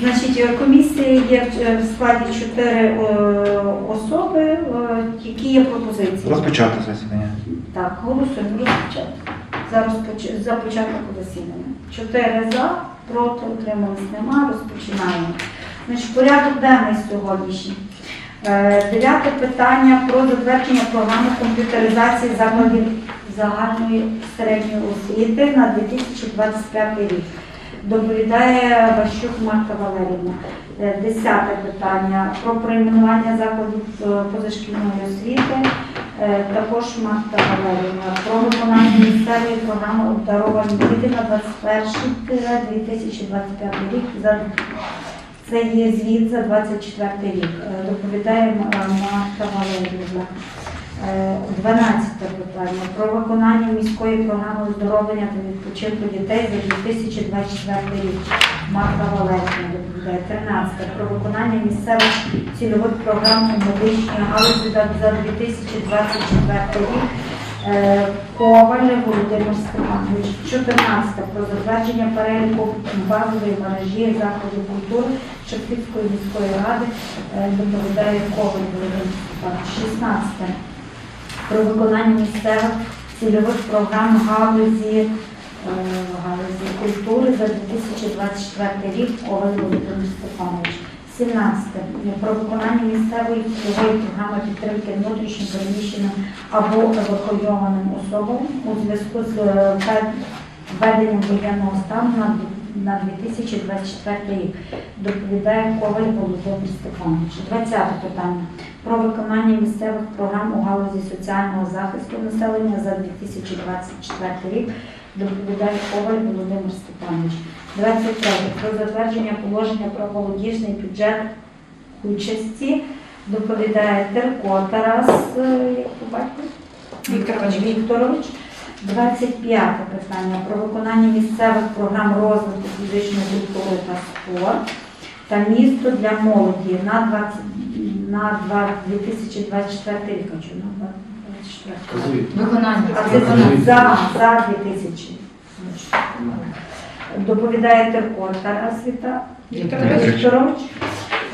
Значить, е, комісія є е, в складі чотири е, особи, які є пропозиції. Розпочати засідання. Так, голосуємо розпочати. За, розпоч... за початок засідання. Чотири за, проти, утримались нема, розпочинаємо. Значить, порядок денний сьогоднішній. Дев'яте питання про затвердження програми комп'ютеризації закладів загальної середньої освіти на 2025 рік. Доповідає Ващук Марта Валерівна. Е, Десяте питання про перейменування закладів е, позашкільної освіти. Е, Також Марта Валерівна про виконання місцевої програми обдаровані діти на 21-2025 рік. Це є звіт за 24 рік. Доповідає Марта Валерівна. Е, 12 питання про виконання міської програми оздоровлення та відпочинку дітей за 2024 рік. Марта Валерівна доповідає. 13 про виконання місцевих цільових програм у медичній галузі за за 2024 рік. Е, Коваль Володимир Степанович. 14 про затвердження переліку базової мережі закладів культури Шептицької міської ради е, доповідає Коваль Володимир Степанович. 16 про виконання місцевих цільових програм галузі, е, галузі культури за 2024 рік Коваль Володимир Степанович. 17. Про виконання місцевої цільової програми підтримки внутрішньо переміщеним або евакуйованим особам у зв'язку з е, введенням воєнного стану на на 2024 рік. Доповідає Коваль Володимир Степанович. 20 питання про виконання місцевих програм у галузі соціального захисту населення за 2024 рік. Доповідає Коваль Володимир Степанович. 23. Про затвердження положення про молодіжний бюджет участі. Доповідає Терко Тарас, е? Вікторович. Вікторович. 25 питання про виконання місцевих програм розвитку фізичної культури та спорт та місто для молоді на 20, на 2 2024 рік. А на 2024? Виконання. А це за, за 2000. Доповідає Терко Тарас Віта- Вікторович. Вікторович.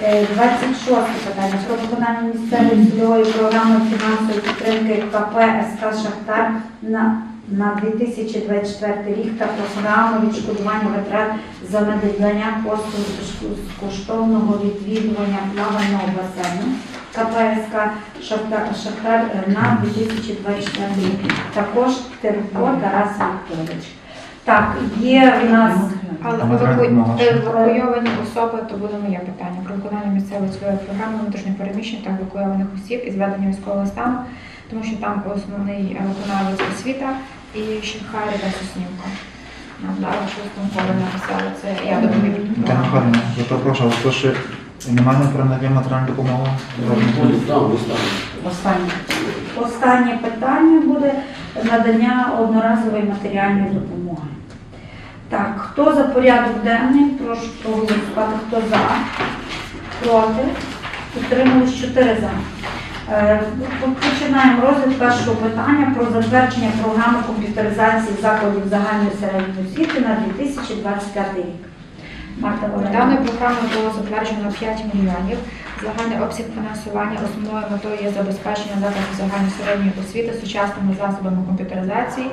Е, 26 питання про виконання місцевої цільової програми фінансової підтримки КП СК Шахтар на, на 2024 рік та програму відшкодування витрат за надання послуг з коштовного відвідування плавального басейну КП СК Шахтар, е, на 2024 рік. Також Терко Тарас Вікторович. Так, є в нас Але евакуйовані особи, то буде моє питання про виконання місцевої цільової програми внутрішньо переміщень та евакуйованих осіб із введення військового стану, тому що там основний е, виконавець освіта і Шенхарі та Соснівка. Надала шостому поле написали, це я перепрошую, але то ще немає про надання матеріальної допомоги? Останнє. Останнє питання буде надання одноразової матеріальної допомоги. Так, хто за порядок денний? Прошу проголосувати. Хто за? Проти? Утримались 4 за. Е, Починаємо розгляд першого питання про затвердження програми комп'ютеризації закладів загальної середньої освіти на 2025 рік. Марта. Даною програмою було затверджено 5 мільйонів. Загальний обсяг фінансування основною метою є забезпечення закладів загальної середньої освіти сучасними засобами комп'ютеризації,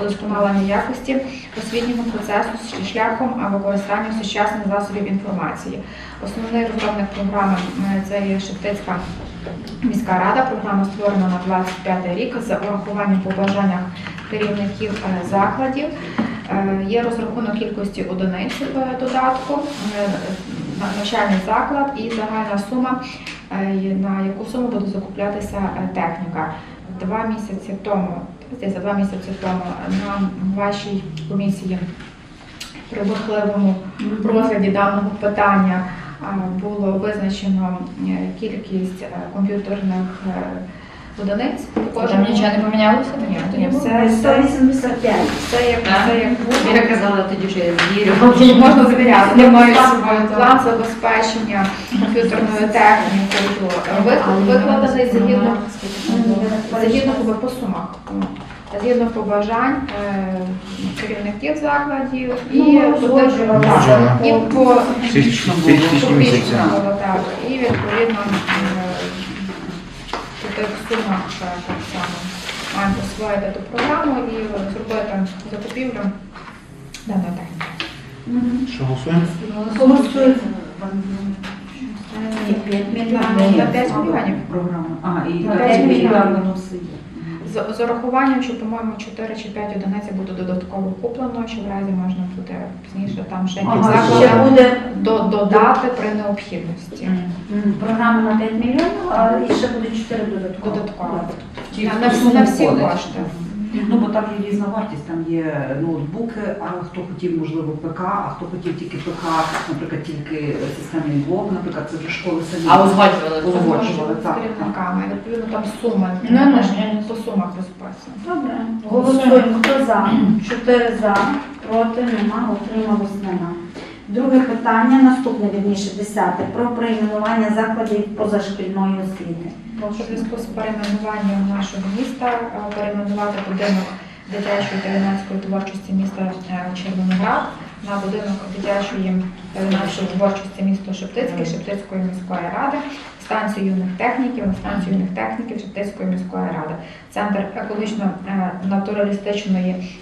удосконалення якості освітнього процесу шляхом використання сучасних засобів інформації. Основний розробник програми е, це є Шептицька міська рада. Програма створена на 25 рік з урахуванням побажання керівників е, закладів. Е, Є розрахунок кількості одиниць додатку, е, навчальний заклад і загальна сума, на яку суму буде закуплятися техніка. Два місяці тому, здається, два місяці тому на вашій комісії при бурхливому розгляді даного питання було визначено е, кількість е, комп'ютерних е, одиниць. Там нічого не помінялося? Ні, ні, все, Це все, 185. все як все як було. Я казала тоді, що я звірю. Можна завіряти. Не маю План- собою. План забезпечення комп'ютерною технікою вик- викладений згідно по сумах. Згідно побажань е, керівників закладів і Ну, по так, і по. І відповідно е, тих сумах е, так само маємо освоїти ту програму і зробити закупівлю даної техніки. Що голосуємо? Голосуємо. На- на 5 мільйонів. Програма. А, і На на 5 мільйонів. мільйонів воно все є. З, з урахуванням, що, по-моєму, 4 чи 5 одиниць буде додатково куплено, що в разі можна буде пізніше там ще якісь Ага, ще буде додати при необхідності. програма на 5 мільйонів, а і ще буде 4 додатково. Додатково. На, на всі кошти. Ну, бо там є різна вартість, там є ноутбуки, а хто хотів, можливо, ПК, а хто хотів тільки ПК, наприклад, тільки системний блок, наприклад, це вже школи самі. А узгоджували? Узгоджували, так. керівниками, відповідно, там суми. Не можна Теж по сумах розписано. Добре. Голосуємо. Хто за? Чотири за, проти, нема, утрималось нема. Друге питання, наступне вірніше, десяте, про перейменування закладів позашкільної освіти. У зв'язку з перейменуванням нашого міста перейменувати будинок дитячої та творчості міста е, Червоноград на будинок дитячої та творчості міста Шептицький Шептицької міської ради, станцію юних техніків станцію юних техніків Шептицької міської ради, центр екологічно е,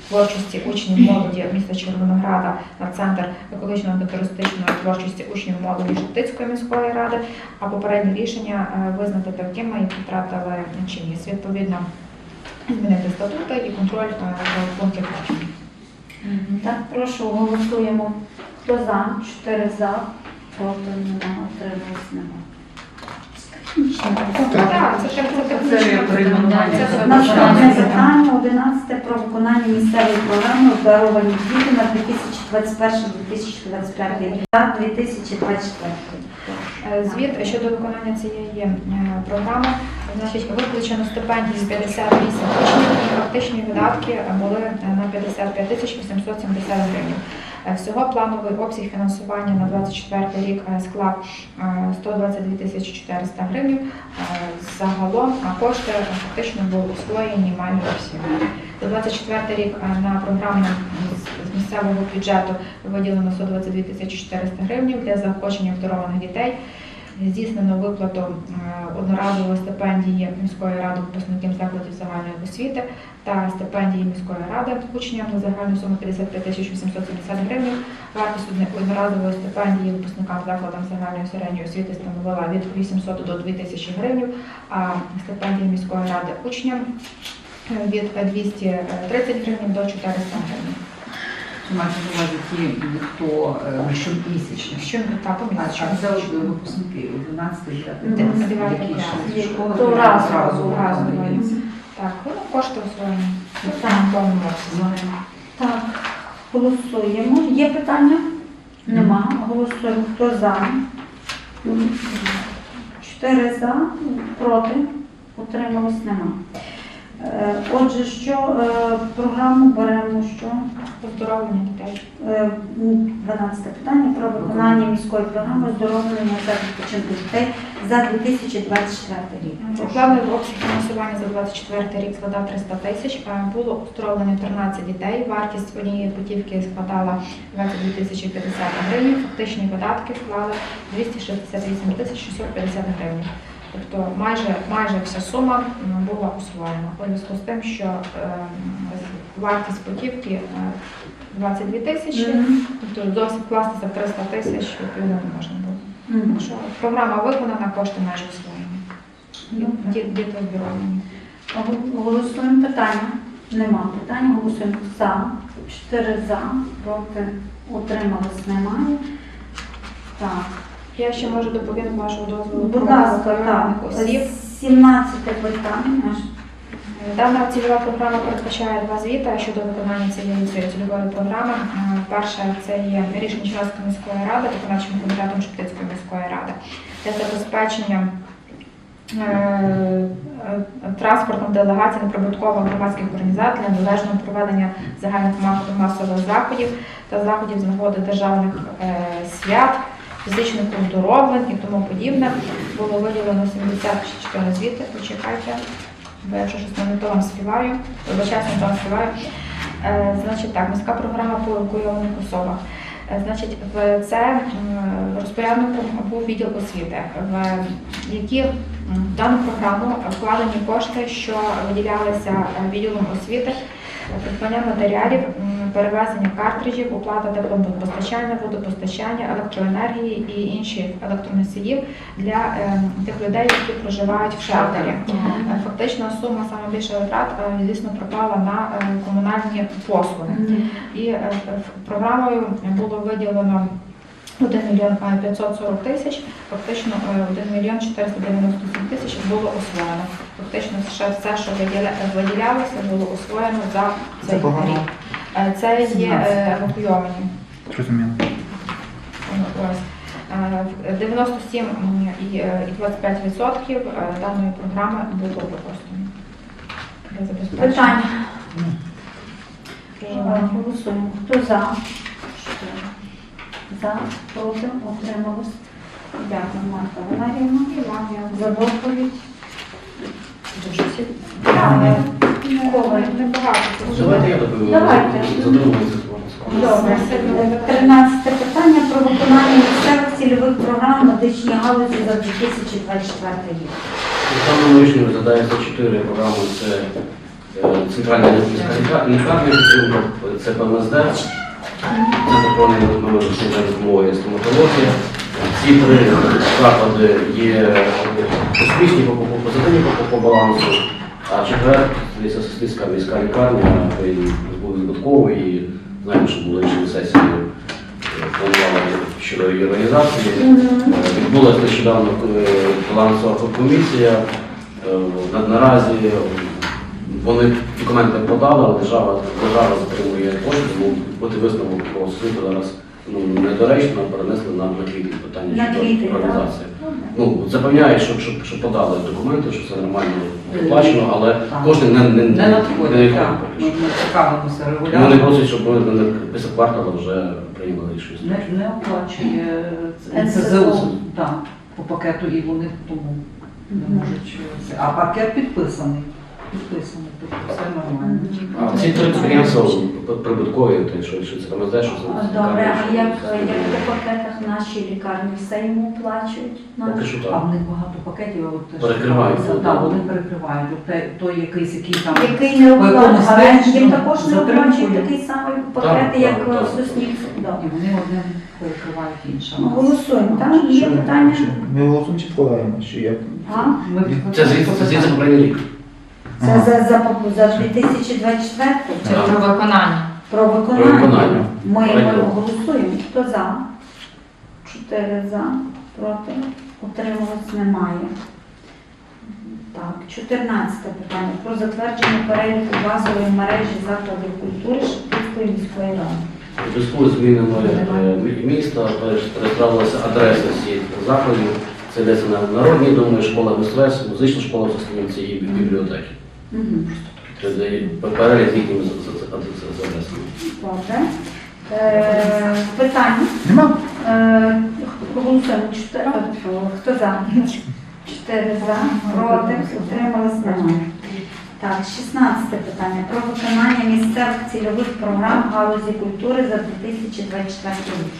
творчості учнів молоді міста Червонограда на центр екологічно натуралістичної творчості учнів молоді Шептицької міської ради а попереднє рішення е, визнати такими, які втратили чинність. Відповідно, змінити статути і контроль е, в пункті. Так, прошу, голосуємо. Хто за? 4 за, проти, нема, утрималось нема. Так, це те- це Це технічне перейменування. питання. Це Наступне питання. питання 11 про виконання місцевої програми «Обдаровані діти» на 2021-2025 рік та 2024. Е, Звіт щодо виконання цієї е, програми, значить, виключено стипендії з 58 учнів і фактичні видатки були е, на 55 тисяч 870 гривень. Е, Всього плановий обсяг фінансування на 24 рік е, склав е, 122 тисячі 400 гривень. Е, Загалом кошти е, фактично були освоєні майже всі. За 24 рік е, на програму з- місцевого бюджету виділено 122 тисячі 400 гривень для заохочення обдарованих дітей. Здійснено виплату е, одноразової стипендії міської ради випускників закладів загальної освіти та стипендії міської ради учням на загальну суму 55 тисяч 870 гривень. Вартість одноразової стипендії випускникам закладам загальної середньої освіти становила від 800 до 2000 гривень, а стипендії міської ради учням е, від 230 гривень до 400 гривень. Мається на увазі ті, хто е, щомісячно. Що не так це от випускники 11 Мгм. 9 Дев'ятий які клас. ще з школи То разово, разово разово. дається. Так, ну, кошти освоєні. Так. В повному обсязі. Так, голосуємо. Є питання? Нема. Голосуємо. Хто за? Чотири за, проти, утрималось нема. Е, Отже, що е, програму беремо що? Оздоровлення дітей. Е, 12 питання про виконання міської програми оздоровлення та відпочинку дітей за 2024 рік. Плановий обсяг фінансування за 24 рік складав 300 тисяч. Е, Було оздоровлено 13 дітей. Вартість однієї путівки складала 22 тисячі 50 гривень. Фактичні видатки склали 268 тисяч 650 гривень. Тобто майже, майже вся сума була освоєна. У зв'язку з тим, що е, вартість путівки е, 22 тисячі, Мгм. тобто зовсім вкластися в 300 тисяч відповідно не можна було. Мгм. Так що програма виконана, кошти майже освоєні. Добре. Ді- Діти оздоровлені. Голосуємо питання. Нема питань. Голосуємо за. Чотири за, проти, утрималось немає. Так. Я ще можу доповім вашого дозволу Будь ласка, так. осіб. 17 питання. Дана цільова програма передбачає два звіти щодо виконання цієї цільової програми. Е, Перше це є рішення Черкаської міської ради, виконавчим комітетом Шептицької міської ради для забезпечення е, е, транспортом делегацій неприбуткових громадських організацій для належного проведення загальних масових заходів та заходів з нагоди державних е, свят, фізичних оздоровлень і тому подібне. Було виділено 74 звіти. Почекайте. бо я щось не то вам співаю, вибачаюся, не то вам співаю. Е, Значить так, міська програма по евакуйованих особах. Е, Значить, це розпорядником був відділ освіти, в які в дану програму вкладені кошти, що виділялися е, відділом освіти, придбання матеріалів, перевезення картриджів, оплата теплопостачання, водопостачання, електроенергії і інших електроносіїв для е, тих людей, які проживають в шелтері. Е, Фактично сума саме більше витрат, е, звісно, пропала на е, комунальні послуги. І е, програмою було виділено 1 мільйон е, 540 тисяч, фактично е, 1 мільйон 497 тисяч було освоєно. Фактично ще все, що виділя- виділялося, було освоєно за цей рік. Е, Це є евакуйовані. Зрозуміло. Ось. Е, в- 97 і е, і 25 відсотків е, даної програми було використано. для забезпечення Питання. Голосуємо. Хто за? За, проти, утрималось. Дякую, Марта Валеріївна. За доповідь. Дуже всі. Давайте я. Давайте. Задумуйтесь. Добре. Тринадцяте питання про виконання місцевих цільових програм медичній галузі за 2024 рік. Самому рішенні розглядається чотири програми. Це е, центральна лікарня, лікарня це ПМСД, це закони медичної допомоги і стоматологія. Ці три заклади є успішні по, по, по балансу, а четвер це Сосисницька міська лікарня, був збитковий і знаємо, що були інші сесії е, планували щодо її організації. Е, Відбулася нещодавно балансова комісія. Е, Наразі е, вони документи подали, але держава, держава затримує кошти, тому бути висновок по світу зараз ну, недоречно перенесли на, квітень питання щодо організації. Ну, запевняють, що, що, що подали документи, що все нормально оплачено, але Так. кошти не, не, Не так. Ми цікавимося Вони регулярно. просять, щоб ми на- після кварталу вже прийняли щось. Не, не оплачує це- НСЗУ. НСЗУ так, по пакету, і вони тому не можуть. це. А пакет підписаний. Підписаний, тобто все нормально. А ці три підприємства прибуткові, то що, що це МСД, що це Добре, а як, що як по пакетах наші лікарні все йому оплачують? Поки що А так. в них багато пакетів, а от теж Перекривають, цікавиться. так. Так, вони перекривають. От те- той якийсь, який там Який не По якомусь оплачує, але їм також не затримкою. оплачують такий самий пакет, Так, як так, в так. Соснівці. і вони одне перекривають інше. Ну, Голосуємо. Там є питання. Ми голосуємо чи вкладаємо? Чи як? А? Ми Це звідси це звідси попередній рік. Це за, за, за 2024 Це Так. про виконання. про Про виконання. виконання. Ми, ми Правильно. голосуємо. Хто за? Чотири за, проти, утрималось немає. Так, 14 питання про затвердження переліку базової мережі закладів культури Шептицької міської ради. У зв'язку з змінами е, мі- міста пересправилася адреса всіх закладів. Це йдеться на народні доми, школа мистецтв, музична школа в Соснівці і бібліотеки. Е, питання. Е, голосуємо. Чотири. Хто за? Чотири за, проти, утрималось немає. Так, 16 питання про виконання місцевих цільових програм галузі культури за 2024 рік.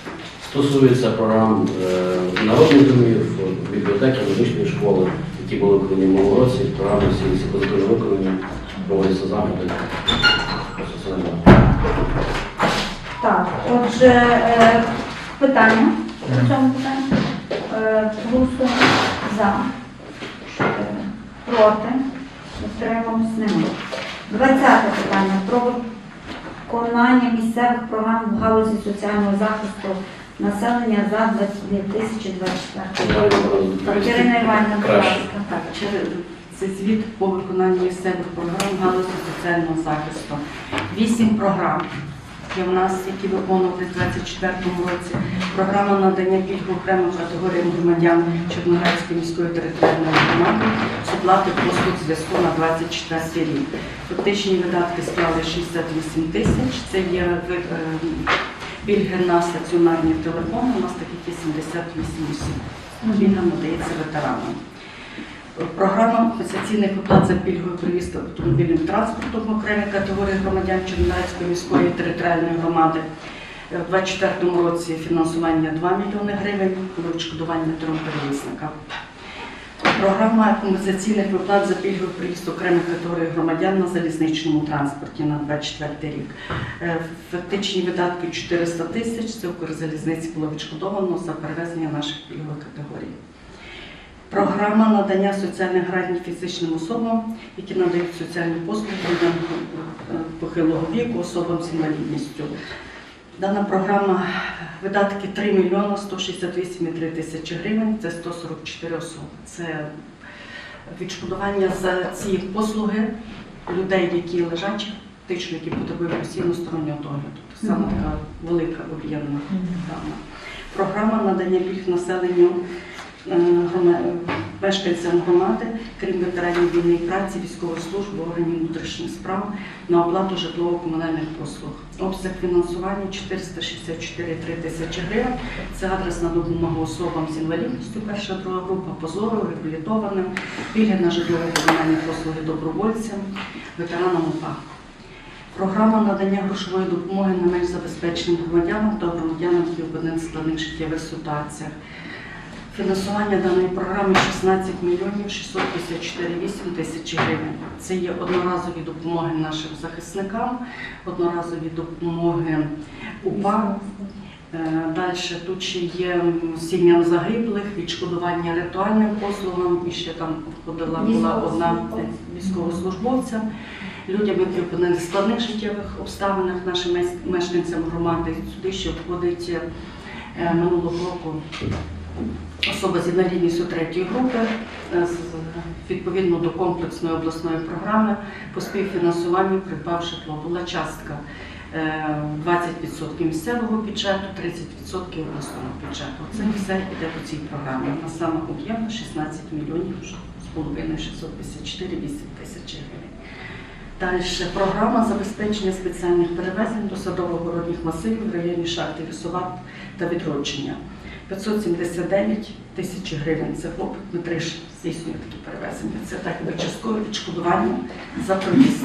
Стосується програм е, народних домів, бібліотеки, музичної школи, які були виконані в минулому році. Програми всі, всі позитивно виконані, проводяться заходи. Так, отже, е, питання по цьому питанню. Е, Голосуємо за. Чотири. Проти. Утрималось немає. 20 питання про виконання місцевих програм в галузі соціального захисту населення за 2024 рік. Так, Ірина Іванівна, будь ласка. Так, через це звіт по виконанню місцевих програм галузі соціального захисту. Вісім програм є в нас, які виконували в 2024 році. Програма надання пільг окремим категоріям громадян Чорноградської міської територіальної громади з оплати послуг зв'язку на 24 рік. Фактичні видатки склали 68 тисяч. Це є ви- е, пільги на стаціонарні телефони. У нас таких є 78 осіб. Пільга надається ветеранам. Програма компенсаційних виплат за пільговий проїзд автомобільним транспортом окремих категорій громадян Чернівецької міської територіальної громади. Е, У 2024 році фінансування 2 мільйони гривень, відшкодування трьом перевізникам. Програма компенсаційних виплат за пільговий проїзд окремих категорій громадян на залізничному транспорті на 24 рік. Е, Фактичні видатки 400 тисяч. Це Укрзалізниці було відшкодовано за перевезення наших пільгових категорій. Програма надання соціальних гарантій фізичним особам, які надають соціальні послуги людям похилого віку, особам з інвалідністю. Дана програма видатки 3 мільйона 168,3 тисячі гривень, це 144 особи. Це відшкодування за ці послуги людей, які лежачі, тично, які потребують постійно стороннього догляду. Це саме така велика об'ємна програма. Програма надання пільг населенню мешканцям громади, крім ветеранів і праці, військової служби, органів внутрішніх справ на оплату житлово-комунальних послуг. Обсяг фінансування 464,3 тисячі гривень. Це адресна допомога особам з інвалідністю, перша друга група, позору, реабілітованим, пільги на житлово-комунальні послуги добровольцям, ветеранам УПА. Програма надання грошової допомоги на менш забезпеченим громадянам та громадянам, які опинилися в складних життєвих ситуаціях. Фінансування даної програми 16 мільйонів 654,8 тисячі гривень. Це є одноразові допомоги нашим захисникам, одноразові допомоги УПА. Далі тут ще є сім'ям загиблих, відшкодування ритуальним послугам, і ще там входила була одна е, військовослужбовця, людям, які опинилися в складних життєвих обставинах, нашим мешканцям громади. Сюди ще входить е, минулого року особа з інвалідністю третьої групи е, відповідно до комплексної обласної програми по співфінансуванню придбав житло. Була частка е, 20% місцевого бюджету, 30% обласного бюджету. Це все йде по цій програмі. На саме об'ємно 16 мільйонів з половиною 654 8 тисяч гривень. Далі програма забезпечення спеціальних перевезень до садово-городніх масивів в районі шахти Лісова та відродження. 579 тисяч гривень. Це хлопець Дмитриш здійснює такі перевезення. Це так би часткове відшкодування за проїзд.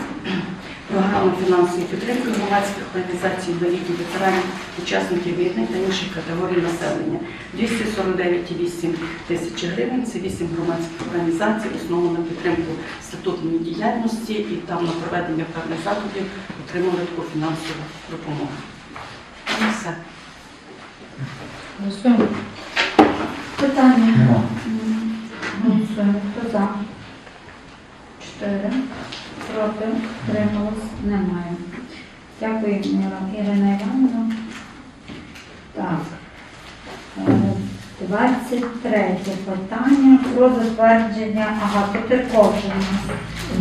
Програма фінансової підтримки громадських організацій інвалідів, ветеранів, учасників війни та інших категорій населення. 249,8 тисяч гривень. Це 8 громадських організацій, основно на підтримку статутної діяльності і там на проведення певних заходів отримали таку фінансову допомогу. І все. Голосуємо. Питання. Нема. Голосуємо. Хто за? Чотири. Проти. Трималось. Немає. Дякую, Ірина Івановна. Так. Е, 23 питання про затвердження. Ага, Потерковження.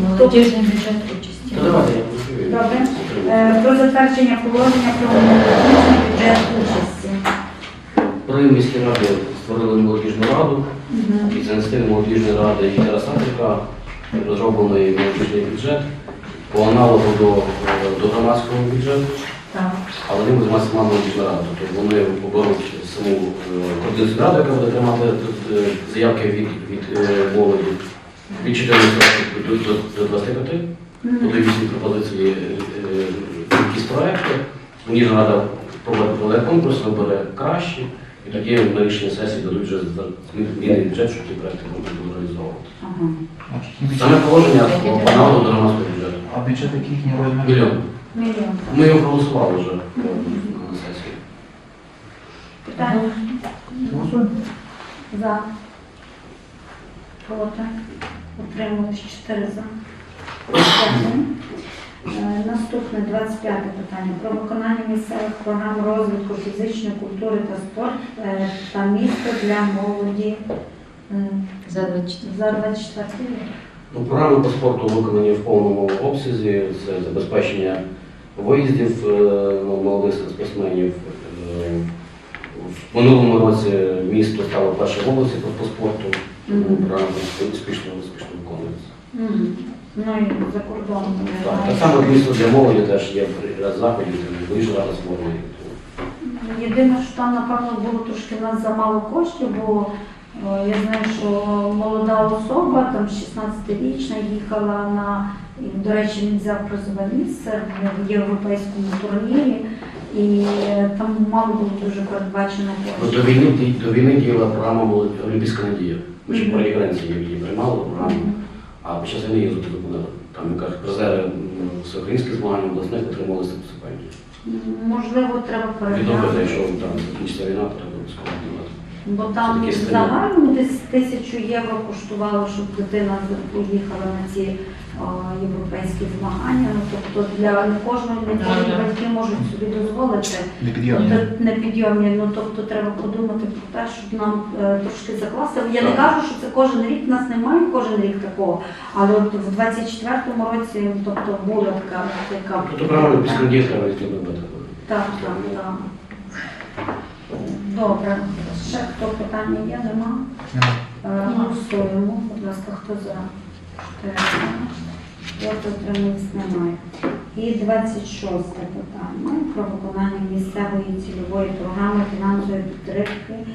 Молодіжний бюджет участі. Почую. Добре. Е, Про затвердження положення про молодіжний бюджет участі. При міській раді створили молодіжну раду, і за ініціативи молодіжної ради і Тараса Садрика розроблений молодіжний бюджет по аналогу до, до громадського бюджету, Так. але ним займається сама молодіжна рада. Тобто вони оберуть саму е, координаційну раду, яка буде тримати е, заявки від, від е, молоді від 14 до, до, до 25. Мгм. подають свої пропозиції, якісь проекти. Молодіжна рада проведе проведе конкурс, вибере кращі, і тоді на рішення сесії дадуть вже зміни бюджет, щоб ті проекти можна було реалізовувати. Саме положення по аналогу до громадського бюджету. А бюджет який не розмір? Мільйон. Мільйон. Ми його проголосували вже на сесії. Питання. За. Проти. Утримались 4 за. Дякую. Е, Наступне 25 питання про виконання місцевих програм розвитку фізичної культури та спорту е, та місто для молоді За 24. рік. Ну, програми по спорту виконані в повному обсязі. Це забезпечення виїздів е, ну, молодих спортсменів. В минулому році місто стало першим в області по, по спорту. Програма успішно, успішно виконується. Мгм. Ну і за кордоном. Так, так само місто для молоді теж є ряд заходів, вийшла рада створена. Єдине, що там, напевно, було трошки нас замало коштів, бо О, Я знаю, що молода особа, там 16-річна, їхала на, і, до речі, він взяв призове місце в європейському турнірі, і е, там мало було дуже передбачено Ну, коштів. До війни, ді- до війни діяла програма «Молодь- Олімпійська надія. Ми ще Мгм. по референції її приймали програму, а під час війни її зупинили. Там, як кажуть, призери всеукраїнських змагань обласних отримали стипендію. Можливо, треба Відновити, переглянути. якщо там закінчиться війна, то треба скоротувати. Бо там загально десь тисячу євро коштувало, щоб дитина поїхала на ці європейські змагання. Ну, тобто для не кожного не кожні батьки можуть собі дозволити. Непідйомні. Тобто непідйомні. Ну тобто треба подумати про те, щоб нам е, трошки закласти. Я не кажу, що це кожен рік. в Нас немає кожен рік такого. Але от в 24-му році, тобто була така яка Тобто програма Олімпійська надія треба так, так, так. Добре. Ще хто питання є? Нема? Е, Голосуємо. Будь ласка, хто за? Проти утримались немає. І 26 питання про виконання місцевої цільової програми фінансової підтримки е,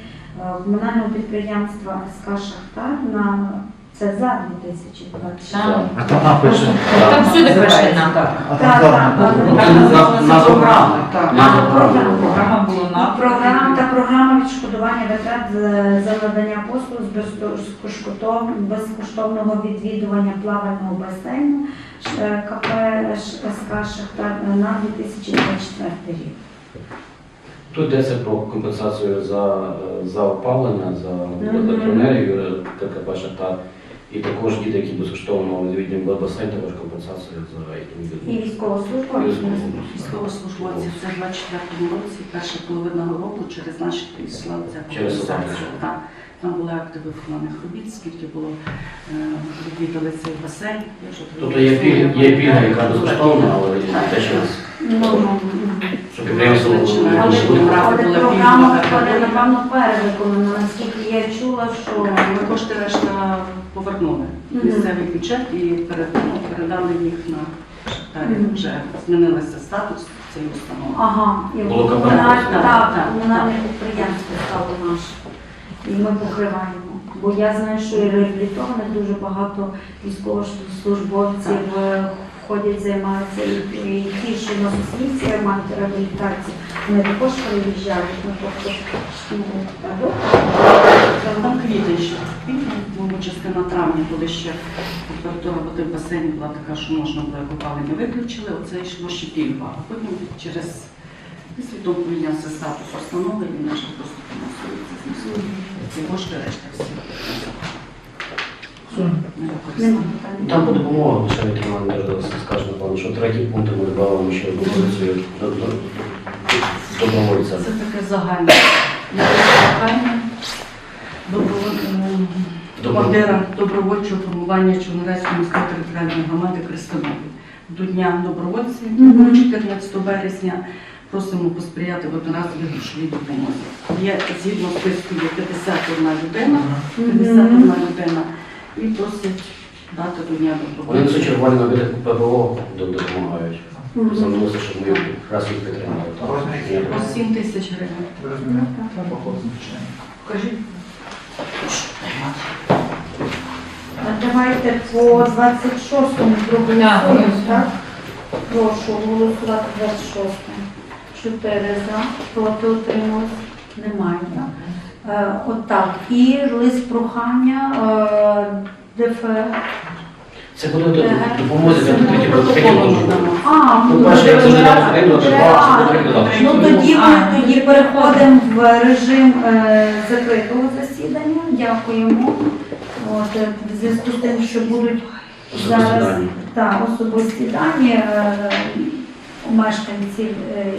комунального підприємства СК Шахтар на це за 2026. Так. А там напише. Там всюди пише нам. Так. А Так, там так, так. так. На- на- на програми. Так. На програму. Програма була на Програма та програма відшкодування витрат за- за надання послуг з безкоштов- безкоштовного відвідування плавального басейну е, КП СК Шахтар на 2024 рік. Тут йдеться про компенсацію за, е, за опалення, за електроенергію ККП «Шахтар». І також діти, які безкоштовно відвідують басейн, також компенсацію за їхню І відвідування. військовослужбовці. Військовослужбовці це в 24 році, перша половина року через наші пішла ця компенсація. Там були акти виконаних робіт, скільки було е, відвідали цей басейн. Тобто є пільга, яка безкоштовна, але те, що Ну, що підприємство Починає. Але, програма напевно перевиконана, наскільки я чула, що Ми кошти решта повернули в місцевий бюджет і перед- ну, передали їх на шахтарі. Мгм. Вже змінилися статус цієї установи. ага, і Було комунальне, так, Так, комунальне підприємство стало наше. І ми покриваємо. Бо я знаю, що і реабілітованих дуже багато військовослужбовців е, ходять, займаються, і, і ті, що на суспільстві мають реабілітацію, вони також переїжджають. Ну, тобто, ну, Там квітень ще. Квітень, ну, частина травня, коли ще температура води в басейні була така, що можна було як опалення виключили, оце йшло ще пільга. А потім через того помінявся статус установи і наша просто фінансується. Ці кошти решта всі. Не. Там по допомогу лише Віталій Держава скаже, напевно, що третій пункт ми додаємо ще одну позицію до- до- добровольця. Це таке загальне. Загальне Добро- Бандера добровольчого формування Чорнорецької міської територіальної громади Крестової. До Дня добровольців 14 березня просимо посприяти в одноразовій грошовій допомозі. Є згідно списку є 51 людина, 51 людина і просять дати до Дня Вони добровольців. несуть чергування на ППО допомагають. Замовилися, щоб ми раз їх підтримали. Розмір який? Так. По 7 тисяч гривень. Покажіть. А Давайте по 26-му проголосуємо, так? Прошу голосувати 26 Чотири за, проти утрималось? Немає, так? Е, Отак. І лист прохання е, ДФР. Це буде до- допомозі для третій третій пункт. А, Ну, перше, як завжди, треба- потрібно, треба- два, це потрібно додати. Ну тоді ми тоді переходимо в режим е, закритого. Дякуємо. От, е, в зв'язку з тим, що будуть зараз та, особисті дані е, мешканців, е,